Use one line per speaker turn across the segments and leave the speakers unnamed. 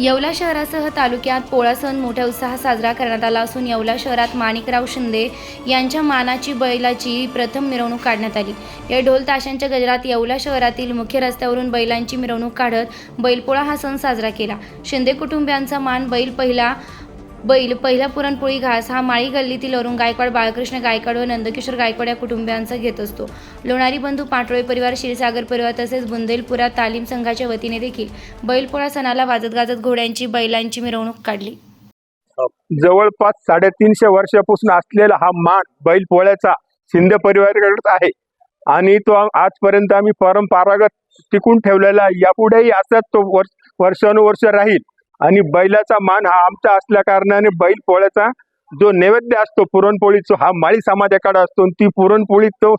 येवला शहरासह तालुक्यात पोळा सण मोठ्या उत्साहात साजरा करण्यात आला असून येवला शहरात माणिकराव शिंदे यांच्या मानाची बैलाची प्रथम मिरवणूक काढण्यात आली. या ढोल ताशांच्या गजरात येवला शहरातील मुख्य रस्त्यावरून बैलांची मिरवणूक काढत बैलपोळा हा सण साजरा केला. शिंदे कुटुंबियांचा मान बैल पहिला बैल पहिला पुरणपोळी घास हा माळी गल्लीतील अरुण गायकवाड बाळकृष्ण गायकवाड व नंदकिशोर गायकवाड या कुटुंबियांचा घेत असतो. लोणारी बंधू पाटोळे परिवार क्षीरसागर परिवार तसेच बुंदेलपुरा तालीम संघाच्या वतीने देखील बैलपोळा सणाला वाजत गाजत घोड्यांची बैलांची मिरवणूक काढली.
जवळपास साडेतीनशे वर्षापासून असलेला हा मान बैलपोळ्याचा शिंदे परिवाराकडे आहे. आणि तो आजपर्यंत आम्ही परंपरागत टिकून ठेवलेला यापुढेही असाच तो वर्ष वर्षानुवर्ष राहील. आणि बैलाचा मान हा आमचा असल्या कारणाने बैल पोळ्याचा जो नैवेद्य असतो पुरणपोळीचा हा माळी समाजाकडे असतो ती पुरणपोळी तो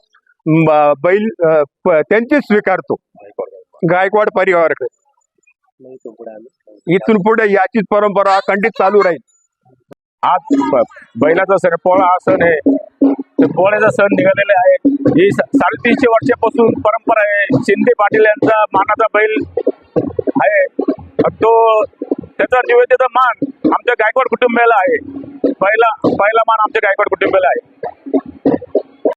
बैल त्यांची त्यांचीच स्वीकारतो. गायकवाड परिवाराकडे. इथून पुढे याचीच परंपरा अखंडित चालू राहील.
आज बैलाचा सण पोळा हा सण आहे. पोळ्याचा सण निघालेला आहे. ही साडेतीनशे वर्षापासून परंपरा आहे. शिंदे पाटील यांचा मानाचा बैल आहे. तो त्याचा निवेदित मान आमच्या गायकवाड कुटुंबियाला आहे. पहिला पहिला मान आमच्या गायकवाड कुटुंबियाला आहे.